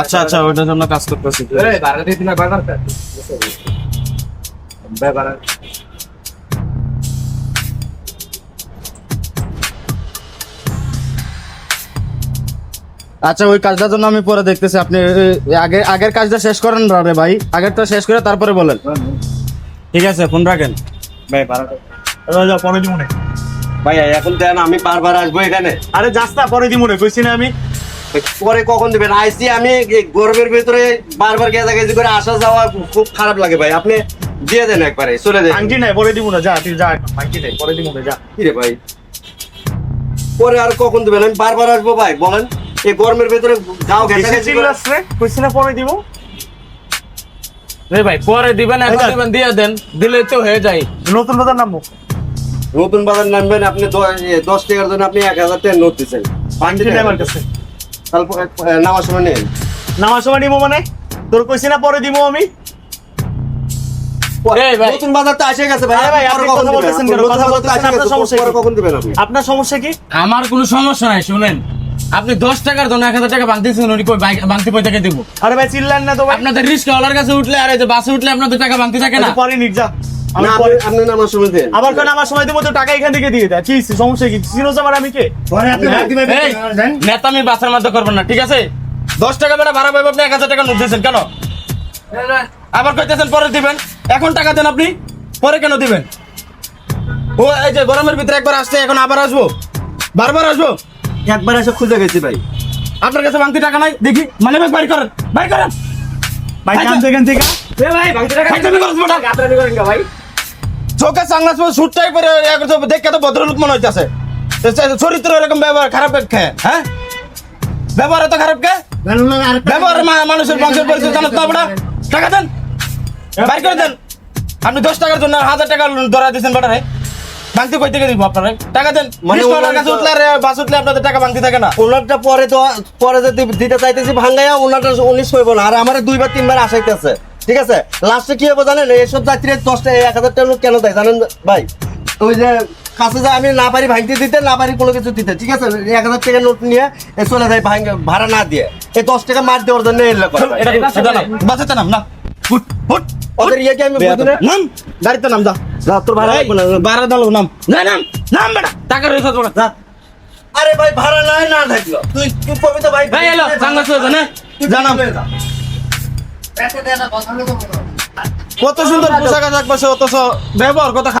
আচ্ছা আচ্ছা ওইটার জন্য কাজ করতেছি। আচ্ছা ওই কাজটার জন্য আমি পরে দেখতেছি। আপনি আগে আগের কাজটা শেষ করেন রে ভাই? আগেরটা শেষ করে তারপরে বলেন। ঠিক আছে ফোন রাখেন। ভাই যা পরে ভাই এখন দেন আমি বারবার আসব এখানে। আরে যাস না পরে দিব না কইছি না আমি। পরে কখন দিবেন? আইসি আমি এই গরমের ভিতরে বারবার গেজাগেজি করে আসা যাওয়া খুব খারাপ লাগে ভাই। আপনি দিয়ে দেন একবারে চলে দেন। আংটি নাই পরে দিব না যা তুই যা আংটি নাই পরে দিব না যা। কি রে ভাই? পরে আর কখন দিবেন? আমি বারবার আসব ভাই বলেন। এই গরমের ভিতরে যাও করে- কইছি না পরে দিব রে ভাই পরে দিবেন এখন। দিবেন দিয়ে দেন দিলে তো হয়ে যায়। নতুন বাজার নামবো। নতুন বাজার নামবেন আপনি দশ টাকার জন্য আপনি এক হাজার টাকা নোট দিচ্ছেন। তারপর নামার সময় নেন। নামার সময় নিবো মানে? তোর কইছি না পরে দিব আমি? নতুন বাজার তো এসে গেছে ভাই ভাই, আপনি কথা বলতেছেন কেন? কথা বলতেছেন, আপনার সমস্যা পরে কখন দিবেন আপনি? আপনার সমস্যা কি? আমার কোনো সমস্যা নাই শুনেন। আপনি দশ টাকার জন্য এক হাজার টাকা ভাঙতেছেন উনি কই বাইক পয়সা টাকা দিব? আরে ভাই চিল্লান না তো ভাই। আপনাদের রিস্ক ওলার কাছে উঠলে আর এই যে বাসে উঠলে আপনাদের টাকা ভাঙতে থাকে না? পরে নিক যা। আপনি- আপনি নামার সময় দেন। আবার কেন আমার সময় দেবো? তো টাকা এখান থেকে দিয়ে দেয়। কি সমস্যা কি? চিনোস আমার আমি কে? এই, নেতামি বাসের মধ্যে করবেন না ঠিক আছে? দশ টাকা বেড়া ভাড়া পাইব আপনি এক হাজার টাকা নোট দিয়েছেন কেন? আবার কইতেছেন পরে দিবেন। এখন টাকা দেন আপনি? পরে কেন দিবেন? ও এই যে গরমের ভিতরে একবার আসছে এখন আবার আসব? বারবার আসব? একবার এসে খুঁজে গেছি ভাই। আপনার কাছে ভাঙতি টাকা নাই? দেখি। মানে বাইর করেন বাইর করেন। ভাই কাম থেকে। খাইতে করছ বেটা ভাই। চোখে সাংলাস সুটটাই পরে দেখে তো ভদ্রলোক মনে হইতেছে। চরিত্র এরকম ব্যবহার খারাপ খেয়ে হ্যাঁ? ব্যবহার এত খারাপ কে? ব্যবহার মানুষের বংশের পরিচয় জানো তো আমরা টাকা দেন। বাইর করে দেন। আপনি দশ টাকার জন্য হাজার টাকা ধরা দিয়েছেন বেটারে। ভাঙতে কই থেকে দিব আপনারা? টাকা দেন। মানে ওনার কাছে তো- উঠলে বাস উঠলে আপনাদের টাকা ভাঙতে থাকে না। ওনারটা পরে তো পরে যদি দিতে চাইতেছি ভাঙ্গাইয়া ওনারটা উনিশ হইব না। আর আমার দুইবার তিনবার আসাইতেছে। ঠিক আছে? লাস্টে কি হবে জানেন? এইসব যাত্রী দশটা এক হাজার টাকা কেন দেয় জানেন ভাই? ওই যে কাছে যা আমি না পারি ভাঙতে দিতে না পারি কোনো কিছু দিতে ঠিক আছে? এক হাজার টাকা নোট নিয়ে চলে যায় ভাঙ- ভাড়া না দিয়ে। এই দশ টাকা মার দেওয়ার জন্য এলে বাঁচাতে নাম না। ওদের ইয়ে কি আমি বুঝি না? নাম। গাড়িতে নাম যা। যা, তোর ভাড়া লাগবে দালো নাম। না নাম নাম বেটা। টাকা রয়েছে তোর যা। আরে ভাই ভাড়া নাই না থাকল। তুই তুই কবি তো ভাই ভাই। এলো সাংবাদ জানে জানাম কত সুন্দর পোশাক আশাক পাশে অথচ ব্যবহার কত